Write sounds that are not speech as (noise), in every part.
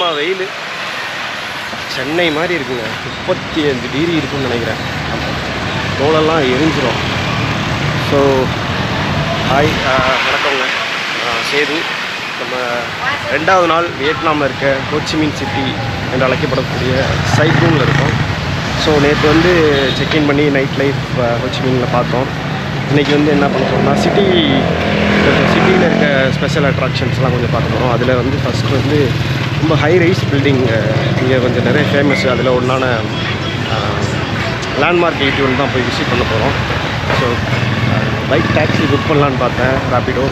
செம்ம வெயில். சென்னை மாதிரி இருக்குங்க. முப்பத்தி அஞ்சு டிகிரி இருக்குன்னு நினைக்கிறேன் தோலெல்லாம் எரிஞ்சிடும் ஸோ ஹாய் வணக்கங்க. சேது. நம்ம ரெண்டாவது நாள் வியட்நாமில் இருக்க ஹோச்சிமின் சிட்டி என்று அழைக்கப்படக்கூடிய சைகூனில் இருக்கோம். ஸோ நேற்று வந்து செக்இன் பண்ணி நைட் லைஃப் ஹோச்சிமினில் பார்த்தோம். இன்றைக்கி வந்து என்ன பண்ண போகிறோம்னா சிட்டி கொஞ்சம் சிட்டியில் இருக்க ஸ்பெஷல் அட்ராக்ஷன்ஸ்லாம் கொஞ்சம் பார்க்க போகிறோம் அதில் வந்து ஃபஸ்ட்டு வந்து ரொம்ப ஹை ரைஸ் பில்டிங் இங்கே கொஞ்சம் நிறைய ஃபேமஸ் அதில் ஒன்றான லேண்ட்மார்க் எயிட்டி ஒன் தான் போய் விசிட் பண்ண போகிறோம் ஸோ பைக் டாக்ஸி புக் பண்ணலான்னு பார்த்தேன் ராப்பிடோ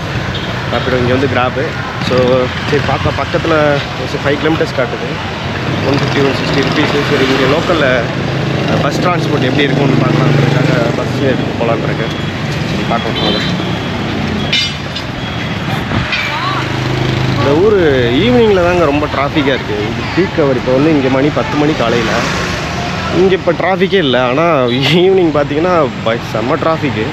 ராப்பிடோ இங்கே வந்து கிராபு ஸோ சரி பார்க்க பக்கத்தில் ஒரு ஃபைவ் கிலோமீட்டர்ஸ் காட்டுது. One fifty one sixty rupees சரி இங்கே லோக்கலில் பஸ் டிரான்ஸ்போர்ட் எப்படி இருக்கும்னு பார்க்கலான்றதுக்காக பஸ்ஸில் எடுத்து போகலான்னு இருக்கேன். சரி பார்க்க வாங்க. இந்த ஊர் ஈவினிங்கில் தாங்க ரொம்ப டிராஃபிக்காக இருக்குது இது பீக் அவர் இப்போ வந்து இங்கே மணி பத்து மணி காலையில். இங்கே இப்போ டிராஃபிக்கே இல்லை. ஆனால் ஈவினிங் பார்த்தீங்கன்னா பை செம்ம டிராஃபிக்கு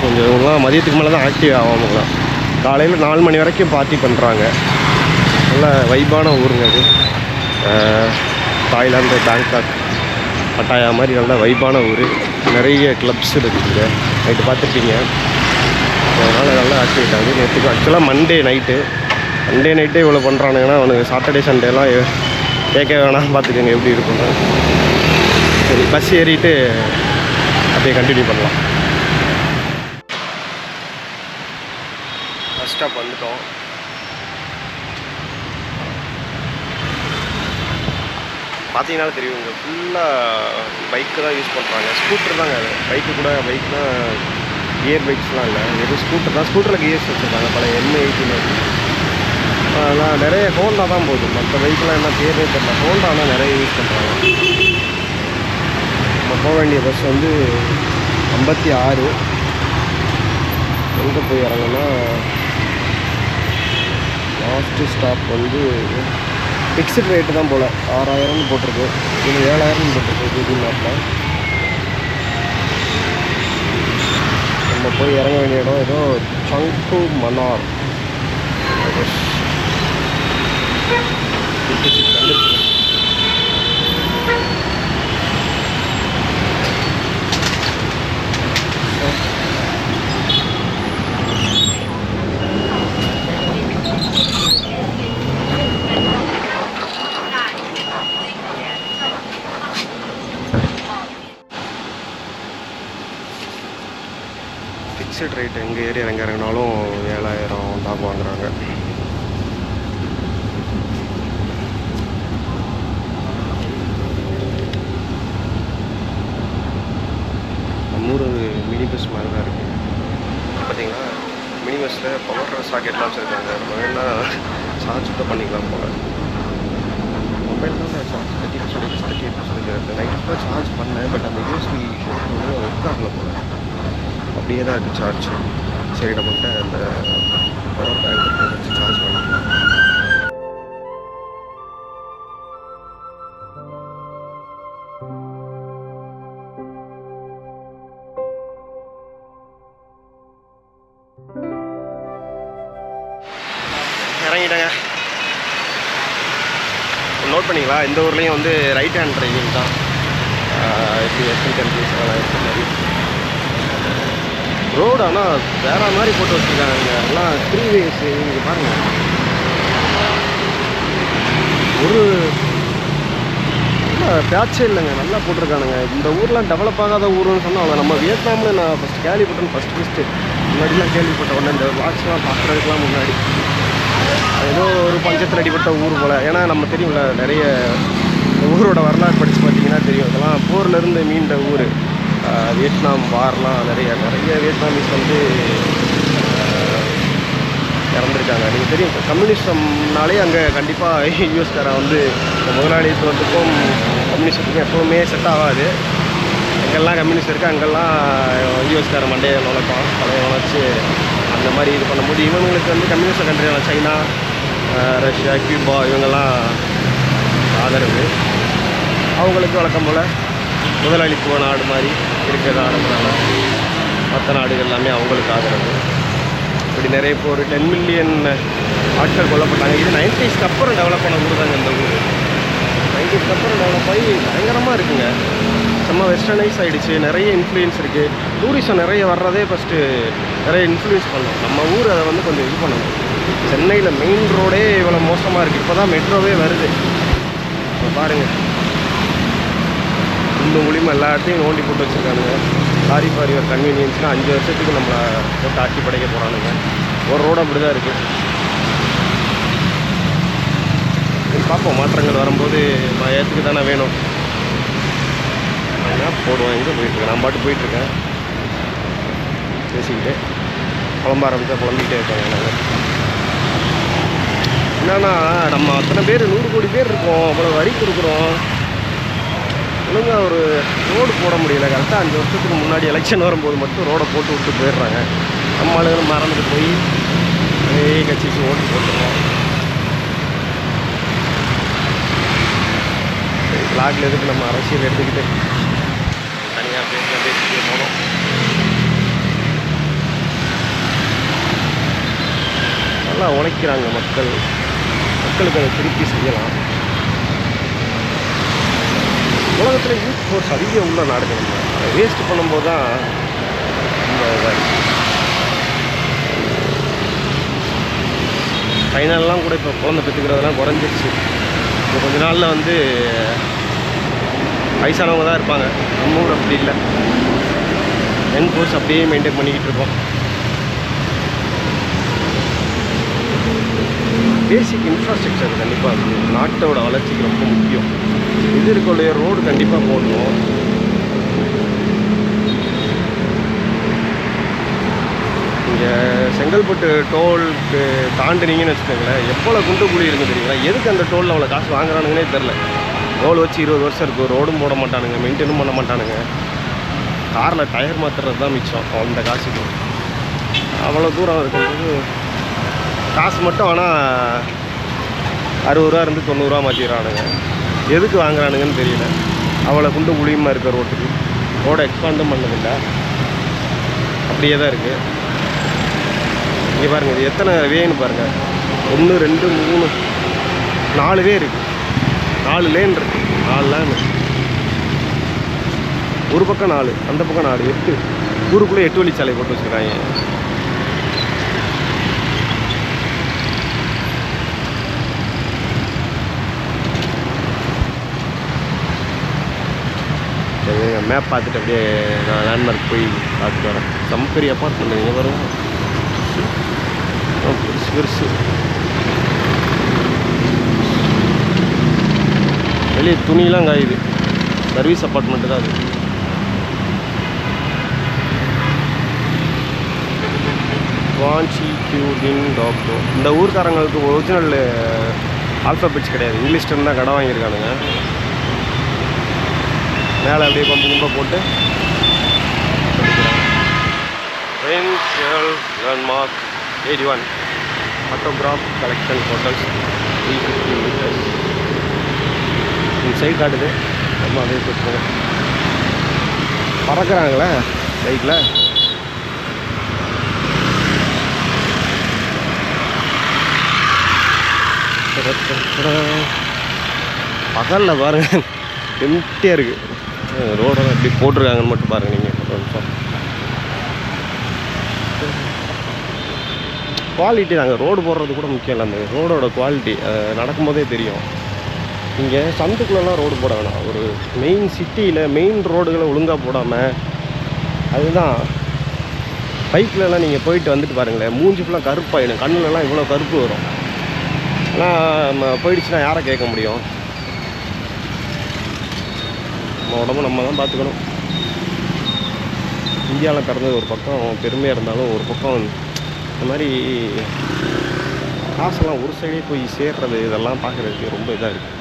கொஞ்சம் இவங்களாம் மதியத்துக்கு மேலே தான் ஆக்டிவ் ஆகாமங்களாம் காலையில் நாலு மணி வரைக்கும் பார்ட்டி பண்ணுறாங்க நல்ல வைபான ஊருங்க அது தாய்லாந்து பேங்காக் பட்டாயா மாதிரி நல்ல வைபான ஊர். நிறைய கிளப்ஸ் இருக்குது நைட்டு பார்த்துருப்பீங்க. அதனால் நல்லா ஆக்டிவேட் ஆகுது நேற்றுக்கு ஆக்சுவலாக மண்டே நைட்டு மண்டே நைட்டே இவ்வளோ பண்ணுறானுங்கன்னா அவனுக்கு சாட்டர்டே சண்டேலாம் கேட்க வேணாம் பார்த்துக்கோங்க எப்படி இருக்கும்னு. சரி பஸ் ஏறிட்டு அப்படியே கண்டினியூ பண்ணலாம். பஸ் ஸ்டாப் வந்துட்டோம். பார்த்தீங்கன்னா தெரியும் இங்கே ஃபுல்லாக பைக்கு தான் யூஸ் பண்ணுறாங்க ஸ்கூட்டர் தாங்க அது. பைக்கு கூட பைக்லாம் கியர் பைக்ஸ்லாம் இல்லை. வெறும் ஸ்கூட்டர் தான். ஸ்கூட்டரில் கியர்ஸ் வச்சுருக்காங்க. பல எம்ஏ எயிட்டின் அதெல்லாம் நிறைய ஹோண்டா தான் போகுது. மற்ற பைக்கெலாம் என்ன பேரே தெரியல. ஹோண்டா தான் நிறைய யூஸ் பண்ணுறாங்க நம்ம போக வேண்டிய பஸ் வந்து ஐம்பத்தி ஆறு. எங்கே போய் இறங்குனா லாஸ்ட்டு ஸ்டாப் வந்து ஃபிக்ஸ்டு ரேட்டு தான் போல். ஆறாயிரம்னு போட்டிருக்கு. இது ஏழாயிரம்னு போட்டிருக்கு. கூகுள் மேப்பில் நம்ம போய் இறங்க வேண்டிய இடம் ஏதோ சங்கு மன்னார் ஃபிக்ஸட் ரேட் எங்கே ஏறி இறங்க இறங்கினாலும் ஏழாயிரம் டாப் வாங்குறாங்க. நம்ம மினி பஸ் மாதிரி தான் இருக்குது பார்த்தீங்கன்னா மினி பஸ்ஸில் பவர் சாக்கெட்லாம் வச்சுருக்காங்க. நம்ம சார்ஜ் கூட பண்ணிக்கலாம் போல. மொபைல் தான் charge thirty percentage thirty eight percentage இருக்குது நைட் ஃபுல்லாக சார்ஜ் பண்ணேன். பட் அந்த யூஎஸ்பி ஒர்க் ஆகல போல. அப்படியே தான் இருக்குது சார்ஜ் சரி நம்மகிட்ட அந்த பவர் பேங்க் வச்சு சார்ஜ் பண்ணிக்கலாம் இறங்கிட்டேங்க. நோட் பண்ணிங்களா? இந்த ஊர்லேயும் வந்து ரைட் ஹேண்ட் டிரைவிங் தான். எப்படி இப்படி வெஸ்டர்ன் கண்ட்ரிஸ் எல்லாம் மாதிரி ரோடு ஆனால் வேற மாதிரி போட்டு வச்சுருக்காங்க. எல்லாம் த்ரீ வேஸ் இங்கே பாருங்கள் ஒரு பேச்சே இல்லைங்க. நல்லா போட்டிருக்கானுங்க. இந்த ஊர்லாம் டெவலப் ஆகாத ஊருன்னு சொன்னால் நம்ம வியட்நாமில் நான் ஃபஸ்ட் கேள்விப்பட்டேன். ஃபஸ்ட் ஃபஸ்ட்டு முன்னாடிலாம் கேள்விப்பட்ட உடனே இந்த வாட்ச்லாம் பார்க்குறதுக்குலாம் முன்னாடி. ஏதோ ஒரு பஞ்சத்தில் அடிபட்ட ஊர் போல். ஏன்னா நம்ம தெரியும்ல நிறைய ஊரோட வரலாறு படித்து பார்த்தீங்கன்னா தெரியும். இதெல்லாம் போர்லேருந்து மீண்ட ஊர். வியட்நாம் வார்லாம் நிறைய நிறைய வியட்நாமீஸ் வந்து இறந்துருக்காங்க. நீங்கள் தெரியும் இப்போ கம்யூனிசம்னாலே அங்கே கண்டிப்பாக யூஎஸ்காரன் (laughs) வந்து இந்த முதலாளித்துவத்துக்கும் கம்யூனிஸ்டத்துக்கும் எப்போவுமே செட் ஆகாது. எங்கெல்லாம் கம்யூனிஸ்ட் இருக்குது அங்கெல்லாம் யூஎஸ்கார மண்டையை நுழைப்பான். பழைய நுழைச்சி அந்த மாதிரி இது பண்ணும்போது இவங்களுக்கு வந்து கம்யூனிஸ்ட் கண்ட்ரியான சைனா ரஷ்யா கியூபா இவங்கெல்லாம் ஆதரவு. அவங்களுக்கு வழக்கம் போல். முதலாளித்துவ நாடு மாதிரி இருக்கிற நாடுனால மற்ற நாடுகள் எல்லாமே அவங்களுக்கு ஆதரவு. இப்படி நிறைய இப்போ ஒரு டென் மில்லியன் ஆட்கள் கொல்லப்பட்டாங்க. இது நைன்டிஸ்க்கு அப்புறம் டெவலப் பண்ண ஊர் தாங்க இந்த ஊர். நைன்டிஸ்க்கு அப்புறம் டெவலப் ஆகி பயங்கரமாக இருக்குங்க. செம்ம வெஸ்டர்னைஸ் ஆகிடுச்சு நிறைய இன்ஃப்ளூயன்ஸ் இருக்குது டூரிசம் நிறைய வர்றதே ஃபஸ்ட்டு நிறைய இன்ஃப்ளூயன்ஸ் பண்ணணும் நம்ம ஊர் அதை வந்து கொஞ்சம் இது பண்ணணும். சென்னையில் மெயின் ரோடே இவ்வளோ மோசமாக இருக்குது இப்போ தான் மெட்ரோவே வருது. இப்போ பாருங்கள் இந்த மூலியமாக எல்லா இடத்தையும் நோண்டி போட்டு வச்சுருக்கானுங்க. சாரி ஃபார் யுவர் கன்வீனியன்ஸ்னால் அஞ்சு வருஷத்துக்கு நம்மளை போட்டு ஆட்சி படைக்க போகிறானுங்க ஒரு ரோடு அப்படி தான் இருக்குது பார்ப்போம். மாற்றங்கள் வரும்போது நான் ஏற்றுக்கு தானே வேணும். நான் போடுவோம் எங்கே போயிட்டுருக்கேன் நான் பாட்டு போயிட்டுருக்கேன் பேசிக்கிட்டு. குழம்ப ஆரம்பித்தா குழம்பிக்கிட்டே இருக்காங்க நாங்கள் என்னன்னா நம்ம அத்தனை பேர் நூறு கோடி பேர் இருக்கோம். அவ்வளோ வரி கொடுக்குறோம். ஒழுங்காக ஒரு ரோடு போட முடியல. கரெக்டாக அஞ்சு வருஷத்துக்கு முன்னாடி எலெக்ஷன் வரும்போது மட்டும் ரோடை போட்டு விட்டு போயிடுறாங்க. நம்ம ஆளுங்க மறந்துட்டு போய் நிறைய கட்சிக்கு ஓட்டு போட்டுருவோம். பிளாக்ல எதுக்கு நம்ம அரசியல் எடுத்துக்கிட்டு தனியாக பேச பேசிட்டு போனோம் நல்லா உழைக்கிறாங்க மக்கள். மக்களுக்கு அதை திருப்பி செய்யலாம். உலகத்தில் யூத் ஃபோர்ஸ் அதிகம் உள்ள நாடுகள். நம்ம அதை வேஸ்ட் பண்ணும்போது தான் ரொம்ப இதாக கூட இப்போ குழந்தை பெற்றுக்கிறதெல்லாம் குறைஞ்சிருச்சு. இப்போ கொஞ்ச நாளில் வந்து வயசானவங்க தான் இருப்பாங்க. நம்ம ஊர் அப்படி இல்லை. யங் ஃபோர்ஸ் அப்படியே மெயின்டைன் பண்ணிக்கிட்டு இருக்கோம். பேசிக் இன்ஃப்ராஸ்ட்ரக்சர் கண்டிப்பாக நாட்டோட வளர்ச்சிக்கு ரொம்ப முக்கியம். இது இருக்கக்கூடிய ரோடு கண்டிப்பாக போடணும். இங்கே செங்கல்பட்டு டோலுக்கு தாண்டினீங்கன்னு வச்சுக்கோங்களேன் எவ்வளோ குண்டு குழி இருக்குது தெரியுங்களா? எதுக்கு அந்த டோலில் அவ்வளோ காசு வாங்குறானுங்கன்னே தெரில டோல் வச்சு இருபது வருஷம் இருக்கும் ரோடும் போட மாட்டானுங்க மெயின்டைனும் பண்ண மாட்டானுங்க. காரில் டயர் மாற்றுறது தான் மிச்சம். அந்த காசுக்கு. அவ்வளோ தூரம் இருக்கும்போது காசு மட்டும் ஆனால் அறுபது ரூபா இருந்து தொண்ணூறுரூவா மாற்றிடுறானுங்க எதுக்கு வாங்குறானுங்கன்னு தெரியல. அவ்வளோ குண்டு குழியுமா இருக்க ரோட்டுக்கு ரோடை எக்ஸ்பாண்டும் பண்ணதில்லை. அப்படியே தான் இருக்குது இங்கே பாருங்கள் இது எத்தனை வேன்னு பாருங்கள் ஒன்று ரெண்டு மூணு நாலு வே இருக்குது நாலு லேன் இருக்குது நாலு லேன் ஒரு பக்கம் நாலு அந்த பக்கம் நாலு எட்டு. ஊருக்குள்ளே எட்டு வழிச்சாலை போட்டு வச்சுக்கிறாங்க. மேப் பார்த்துட்டு அப்படியே நான் லேண்ட்மார்க் போய் பார்த்துட்டு வரேன். செம்ம பெரிய அப்பார்ட்மெண்ட் இங்கே வரும் பெருசு பெருசு. வெளியே துணியெலாம் காயுது. சர்வீஸ் அப்பார்ட்மெண்ட்டு தான் அது. வாஞ்சி கியூடின் டாக்டர் இந்த ஊர்க்காரங்களுக்கு ஒரிஜினல் ஆல்ஃபபெட்ஸ் கிடையாது. இங்கிலீஷ் தான் கடை வாங்கியிருக்கானுங்க. மேலே அப்படியே பம்பு கும்பை போட்டு ரெயின்ஷியல் landmark eighty one photograph collection hotels three fifty metres இந்த சைடு காட்டுது. நம்ம அதே போட்டுருவோம் பறக்கிறாங்களே பைக்கில் பகலில் பாருங்க எம்டியாக இருக்குது ரோடெல்லாம் எப்படி போட்டிருக்காங்கன்னு மட்டும் பாருங்கள் நீங்கள் ஒரு நிமிஷம். குவாலிட்டி நாங்கள் ரோடு போடுறது கூட முக்கியம் இல்லை. அந்த ரோடோட குவாலிட்டி நடக்கும்போதே தெரியும். இங்கே சந்துக்குள்ளெல்லாம் ரோடு போட வேணாம். ஒரு மெயின் சிட்டியில் மெயின் ரோடுகளை ஒழுங்காக போடாமல் அதுதான். பைக்கிலலாம் நீங்கள் போயிட்டு வந்துட்டு பாருங்களேன். மூஞ்சி ஃபுல்லாக கருப்பாயிடும். கண்ணுலலாம் இவ்வளோ கருப்பு வரும். ஆனால் நம்ம போயிடுச்சுன்னா யாரை கேட்க முடியும்? நம்ம உடம்பு நம்ம தான் பார்த்துக்கணும். இந்தியாவில் பிறந்தது ஒரு பக்கம் பெருமையாக இருந்தாலும் ஒரு பக்கம். இந்த மாதிரி காசெல்லாம் ஒரு சைடே போய் சேர்றது இதெல்லாம் பார்க்குறதுக்கு ரொம்ப இதாக இருக்குது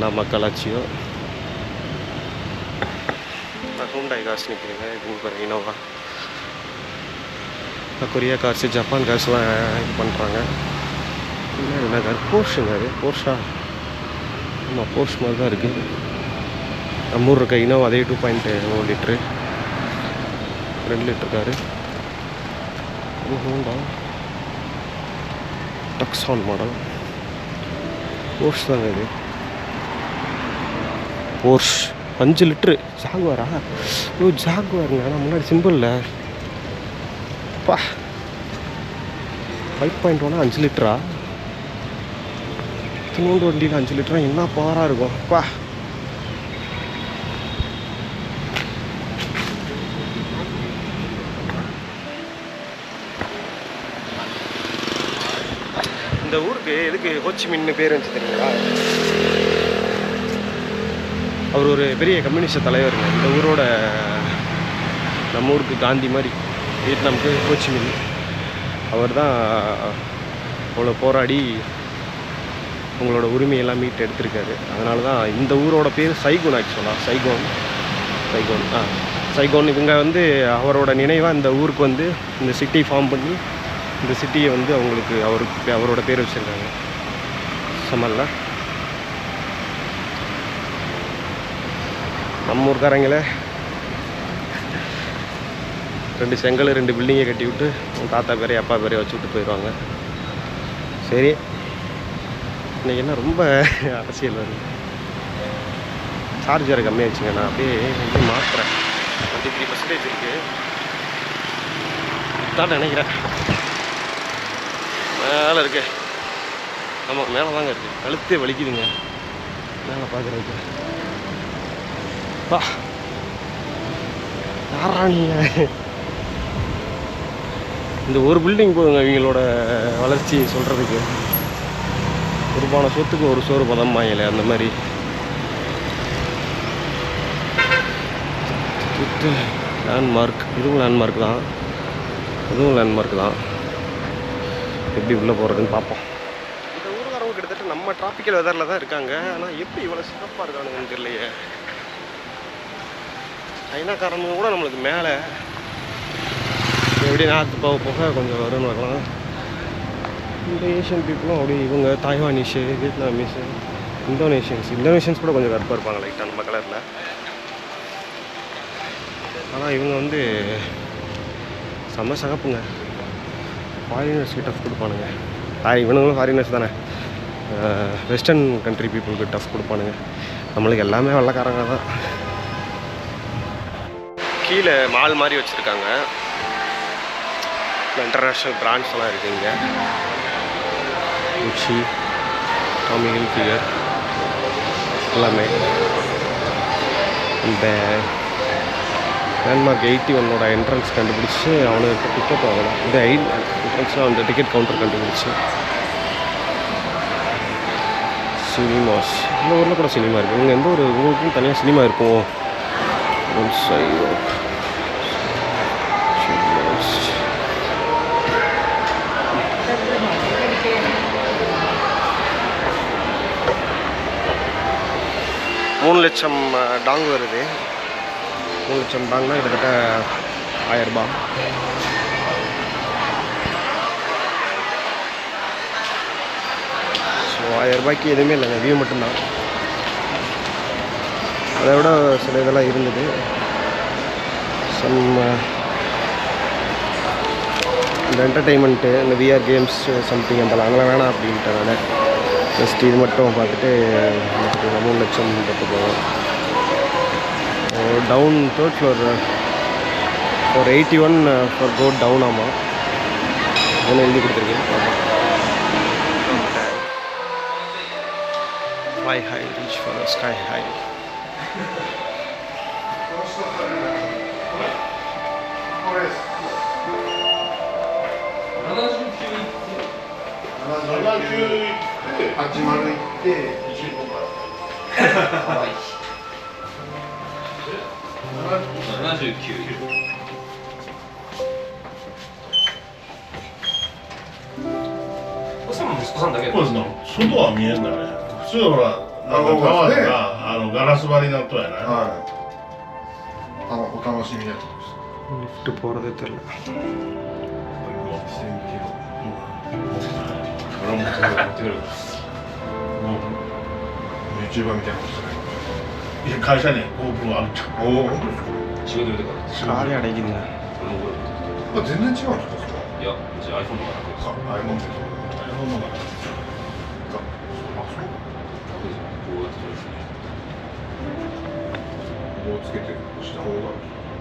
நம்ம மக்களாட்சியோ? ஹூண்டாய் காசு நிற்கிறீங்க Uber Innova Korea cars Japan காசுலாம் இது பண்ணுறாங்க என்ன கார் போர்ஷுங்க அது போர்ஷா ஆமாம் போர்ஷ் மாதிரி தான் இருக்குது நம்ம ஊர் இருக்க இனோவா அதே டூ பாயிண்ட் ஒரு லிட்ரு ரெண்டு லிட்டர் காரு இது ஹோண்டா டக்ஸான் மாடல் போர்ஸ் தாங்க இது போர்ஸ் அஞ்சு லிட்ரு ஜாகுவாரா ஓ ஜாகுவாருங்க ஆனால் முன்னாடி சிம்பிளில் பா ஃபைவ் பாயிண்ட் ஒன்னா அஞ்சு லிட்டரா இத்தினோண்டு வண்டியில் அஞ்சு லிட்டரா. என்ன பாராக இருக்கும் பா. இந்த ஊருக்கு எதுக்கு ஹோச்சிமின்னு பேர் இருந்துச்சு தெரியுங்களா? அவர் ஒரு பெரிய கம்யூனிஸ்ட் தலைவருங்க இந்த ஊரோட நம்ம ஊருக்கு காந்தி மாதிரி. வியட்நாமுக்கு ஹோச்சிமின் அவர் தான் அவ்வளோ போராடி உங்களோட உரிமையெல்லாம் மீட்டு எடுத்திருக்காரு. அதனால தான் இந்த ஊரோட பேர் சைகோன் ஆக்சுவலாக சைகோன். சைகோன். ஆ. சைகோன் இவங்க வந்து அவரோட நினைவாக இந்த ஊருக்கு வந்து இந்த சிட்டி ஃபார்ம் பண்ணி இந்த சிட்டியை வந்து அவங்களுக்கு அவருக்கு அவரோட பேர் வச்சுருக்காங்க. சமல்ல நம்ம ஊர்க்காரங்களே. ரெண்டு செங்கல் ரெண்டு பில்டிங்கை கட்டி விட்டு உன் தாத்தா பேரையும் அப்பா பேரையும் வச்சு விட்டு போயிடுவாங்க சரி. இன்னைக்கு என்ன ரொம்ப அரசியல் வருது. சார்ஜ் வேறு கம்மியாகிடுச்சுங்க நான் அப்படியே வந்து மாற்றுறேன் டுவெண்ட்டி த்ரீ பர்சன்டேஜ் இருக்குது தான் நினைக்கிறேன். மேலே இருக்கு. ஆமாம் மேலே தாங்க இருக்குது கழுத்தே வலிக்குதுங்க. மேலே பார்க்குறதுக்கு பா. யாரா இந்த ஒரு பில்டிங் போதுங்க இவங்களோட வளர்ச்சி சொல்கிறதுக்கு போன சொத்துக்கு ஒரு சோறு பதம் வாங்கலை அந்த மாதிரி. லேண்ட்மார்க் இதுவும் லேண்ட்மார்க் தான். இதுவும் லேண்ட்மார்க் தான். எப்படி உள்ளே போகிறதுன்னு பார்ப்போம். இந்த ஊருக்காரவங்க கிட்டத்தட்ட நம்ம டிராபிக்கல் வெதரில் தான் இருக்காங்க. ஆனால் எப்படி இவ்வளோ சிறப்பாக இருக்கானுங்கன்னு தெரியலையே. சைனாக்காரங்க கூட நம்மளுக்கு மேலே. எப்படி நாற்று போக போக கொஞ்சம் வரும்னு வரலாம் இந்த ஏஷியன் பீப்புளும் அப்படியே இவங்க தாய்வானிஷு வியட்நாமீஸு இந்தோனேஷியன்ஸ் இந்தோனேஷியன்ஸ் கூட கொஞ்சம் கருப்பாக இருப்பாங்க லைட்டாக நம்ம கலரில் ஆனால் இவங்க வந்து செம்ம சகப்புங்க. ஃபாரினர்ஸ்க்கு டஃப் கொடுப்பானுங்க. தாய் இவனுங்களும் ஃபாரினர்ஸ் தானே. வெஸ்டர்ன் கண்ட்ரி பீப்புளுக்கு டஃப் கொடுப்பானுங்க. நம்மளுக்கு எல்லாமே வெள்ளக்காரங்க தான். கீழே மால் மாதிரி வச்சுருக்காங்க. இன்டர்நேஷ்னல் பிராண்ட்ஸ்லாம் இருக்குது இங்கே. குச்சி டாமி ஹில்ஃபிகர் எல்லாமே. இந்த லேண்ட்மார்க் எயிட்டி ஒன்னோட என்ட்ரன்ஸ் கண்டுபிடிச்சி அவனுக்கு டிக்கெட் வாங்கணும். இந்த எயிட் என்ட்ரன்ஸில் அந்த டிக்கெட் கவுண்டர் கண்டுபிடிச்சி. சினிமாஸ். இந்த ஊரில் கூட சினிமா இருக்குது இங்கே எந்த ஒரு ஊருக்கும் தனியாக சினிமா இருக்கும். ஒன் சினிமாஸ் மூணு லட்சம் டாங் வருது. மூணு லட்சம் டாங்னா கிட்டத்தட்ட ஆயிரரூபா. ஸோ ஆயிரரூபாய்க்கு எதுவுமே இல்லைங்க. வியூ மட்டும்தான். அதை விட சில இதெல்லாம் இருந்தது. சம் இந்த என்டர்டெயின்மெண்ட்டு இந்த விஆர் கேம்ஸ் சம்திங் அந்த அங்கே வேணாம் அப்படின்ட்டு நான். ஜஸ்ட் இது மட்டும் பார்த்துட்டு பார்த்துக்கோங்க மூணு லட்சம் பார்த்துக்கோங்க டவுன் தேர்ட் ஃப்ளோர் ஒரு eighty one for go down ஆமாம் ஒன்று எழுதி கொடுத்துருக்கேன் fly high reach for sky ஹை70 行っ八丸行って可愛七十九。おさんも息子さんだけそうですね。外は見えんだね。普通ほら、あのガラス張りのとやね。はい。あのお楽しみやと思います。ボール出てる。これも。チュみたいないや会社にオープンあるじゃんおお仕事でかあれやんね全然違うんですかいやうち iPhone の方が楽です iPhone の方が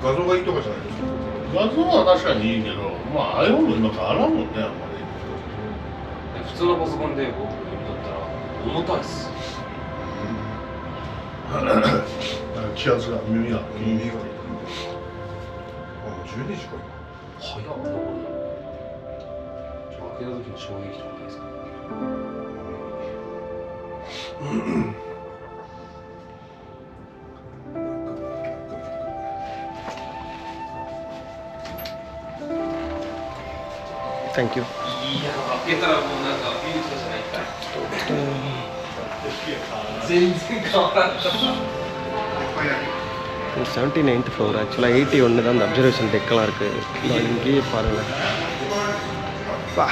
画像がいいとかじゃないですか画像は確かにいいけどまあ iPhone もんねあんまり普通のパソコンで僕読み取ったら重たいっす気圧が耳が耳がもう12時か今早開けた時の衝撃とかないですか Thank you. いや、開けたらもうなんかビールとじゃないか。seventy ninth floor ஆக்சுவலாக எயிட்டி ஒன்று தான் அந்த அப்சர்வேஷன் டெக்கெல்லாம் இருக்குது இங்கேயே பாருங்கள் பா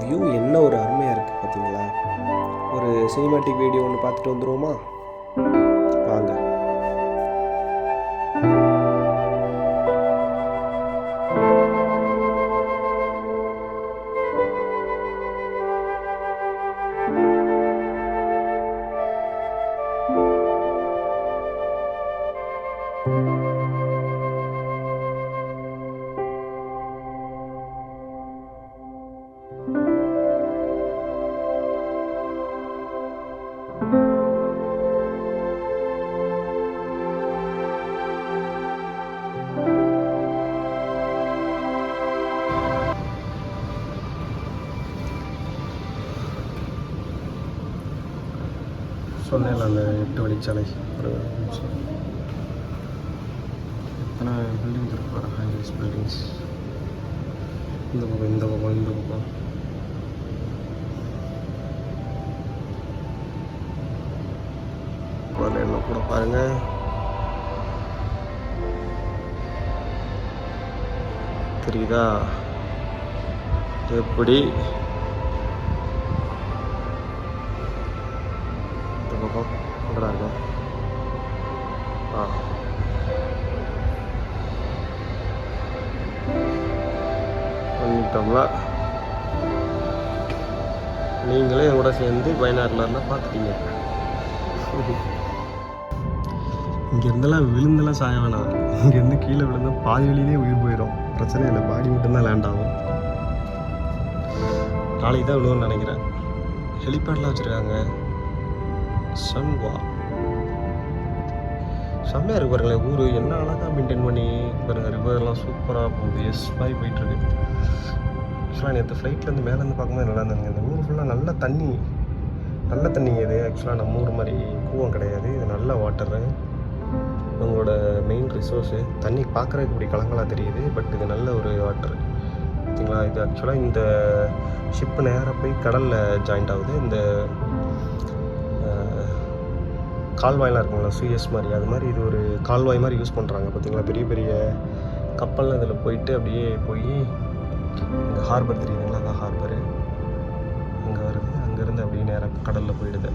வியூ என்ன ஒரு அருமையாக இருக்குது பார்த்தீங்களா ஒரு சினிமாட்டிக் வீடியோ ஒன்று பார்த்துட்டு வந்துடுவோமா நிமிஷம். எத்தனை பில்டிங்ஸ் இருக்கு பாரு ஹைவேஸ் பில்டிங்ஸ் இந்த பக்கம் இந்த பக்கம் இந்த பக்கம். எல்லாம் கூட பாருங்க. தெரியுதா? எப்படி? இந்த பக்கம். எங்கடா ஆ. பண்ணிட்டோம்ல. நீங்களே என் கூட சேர்ந்து பயனாரிலாம் பார்த்துட்டீங்க இங்கேருந்தெல்லாம் விழுந்தெல்லாம் சாய வேணாம். இங்கேருந்து கீழே விழுந்தால் பாதி வழியிலே உயிர் போயிடும் பிரச்சனை இல்லை பாடி மட்டும்தான் லேண்ட் ஆகும். நாளைக்கு தான் விழுவுன்னு நினைக்கிறேன். ஹெலிபேட்லாம் வச்சுருக்காங்க. சன்வா செம்மையாக இருக்கு பாருங்களேன் ஊர் என்ன அழகாக மெயின்டைன் பண்ணி பாருங்க ரிவர்லாம் சூப்பராக போகுது. எஸ் மாதிரி போயிட்டுருக்கு ஆக்சுவலாக நேற்று ஃப்ளைட்லேருந்து மேலேருந்து பார்க்கும்போது நல்லா இருந்தாங்க இந்த ஊர் ஃபுல்லாக நல்ல தண்ணி நல்ல தண்ணிங்க இது. ஆக்சுவலாக நம்ம ஊர் மாதிரி கூவம் கிடையாது. இது நல்ல வாட்டரு உங்களோட மெயின் ரிசோர்ஸு தண்ணி பார்க்குறதுக்கு இப்படி கலங்கலாக தெரியுது. பட் இது நல்ல ஒரு வாட்டர் பார்த்தீங்களா இது ஆக்சுவலாக இந்த ஷிப்பு நேராக போய் கடலில் ஜாயிண்ட் ஆகுது. இந்த கால்வாய்லாம் இருக்குங்களா சுயஸ் மாதிரி. அது மாதிரி இது ஒரு கால்வாய் மாதிரி யூஸ் பண்ணுறாங்க பார்த்தீங்களா பெரிய பெரிய கப்பல்லாம் இதில் போயிட்டு அப்படியே போய் இங்கே ஹார்பர் தெரியுதுங்களா? அந்த ஹார்பரு அங்கே வருது அங்கேருந்து அப்படியே நேராக கடலில் போயிடுது.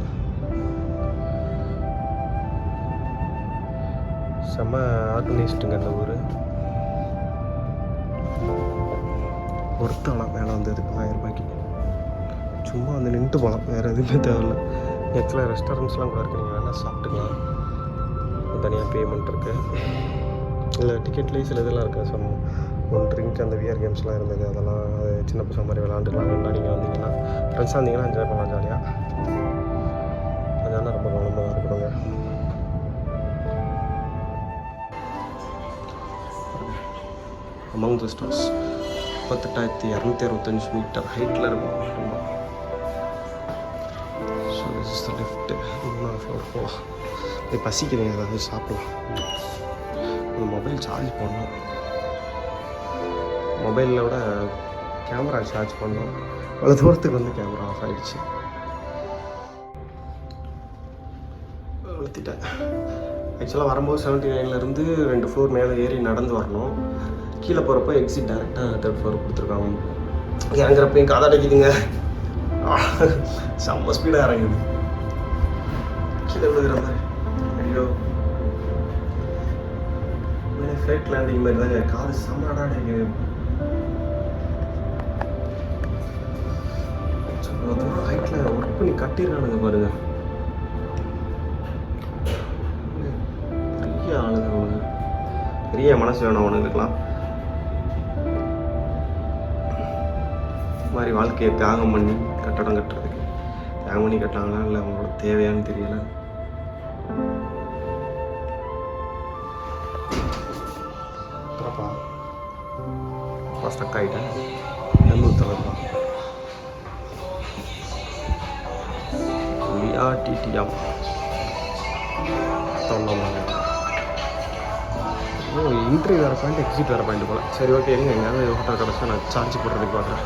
செம்ம ஆர்கனைஸ்டுங்க அந்த ஊர். ஒருத்தாலாம் வேலை வந்ததுக்கு ஆயிரம் ரூபாய்க்கு சும்மா வந்து நின்றுட்டு போகலாம் வேறு எதுவுமே தேவையில்ல. ஆக்சுவலாக ரெஸ்டாரண்ட்ஸ்லாம் கூட இருக்குது நீங்கள் சாப்பிட்டுக்கலாம் தனியாக பேமெண்ட் இருக்குது இல்லை டிக்கெட்லேயே சில இதெல்லாம் இருக்குது ஸோ ஒன் ட்ரிங்க் அந்த விஆர் கேம்ஸ்லாம் இருந்தது. அதெல்லாம் அது சின்ன பசங்க மாதிரி விளாண்டுக்கலாம் வேண்டாம் நீங்கள் வந்தீங்கன்னா ஃப்ரெண்ட்ஸாக இருந்தீங்கன்னா என்ஜாய் பண்ணலாம் ஜாலியாக அதனால் ரொம்ப கவனமாக இருக்கணுங்க. அமங் த ஸ்டார்ஸ் முப்பத்தெட்டாயிரத்தி இரநூத்தி அறுபத்தஞ்சு மீட்டர் ஹைட்டில் இருக்கும். ரொம்ப லிஃப்ட்டு மூணாவது ஃப்ளோர் போகலாம் இது பசிக்கிறீங்க ஏதாவது சாப்பிடலாம் இந்த மொபைல் சார்ஜ் பண்ணோம் மொபைலில் விட கேமரா சார்ஜ் பண்ணோம் அவ்வளோ தூரத்துக்கு வந்து கேமரா ஆஃப் ஆகிடுச்சு அழுத்திட்டேன் ஆக்சுவலாக வரும்போது செவன்ட்டி நைன்லேருந்து ரெண்டு ஃப்ளோர் மேலே ஏறி நடந்து வரணும் கீழே போகிறப்ப எக்ஸிட் டேரெக்டாக தேர்ட் ஃப்ளோர் கொடுத்துருக்காங்க இறங்குறப்பையும் காதடைக்குதுங்க செம்ம ஸ்பீடாக இறங்குது கீழே விழுகிற மாதிரி ஐயோ ஃப்ளைட் லேண்டிங் மாதிரி தாங்க. காது செம்ம அடைக்குது ஹைட்டில் ஒர்க் பண்ணி கட்டிடுறானுங்க பாருங்க. பெரிய ஆளுங்க அவனுங்க. பெரிய மனசு வேணும் அவனுங்களுக்கெல்லாம். இந்த மாதிரி வாழ்க்கையை தியாகம் பண்ணி கட்டடம் கட்டுறதுக்கு. தியாகம் பண்ணி கட்டாங்களா இல்லை அவங்களோட தேவையான்னு தெரியல. ஸ்டக் ஆகிட்டேன் எண்ணூறு தலைப்பா விஆர்டிடிஎம். டிடிஎம் ஓ இன்ட்ரி வேறு பாயிண்ட் எக்ஸிட் வேறு பாயிண்ட் போல். சரி ஓகே எங்கே எங்கேயாவது ஹோட்டல் கிடச்சா நான் சார்ஜ் போடுறதுக்கு பார்க்குறேன்.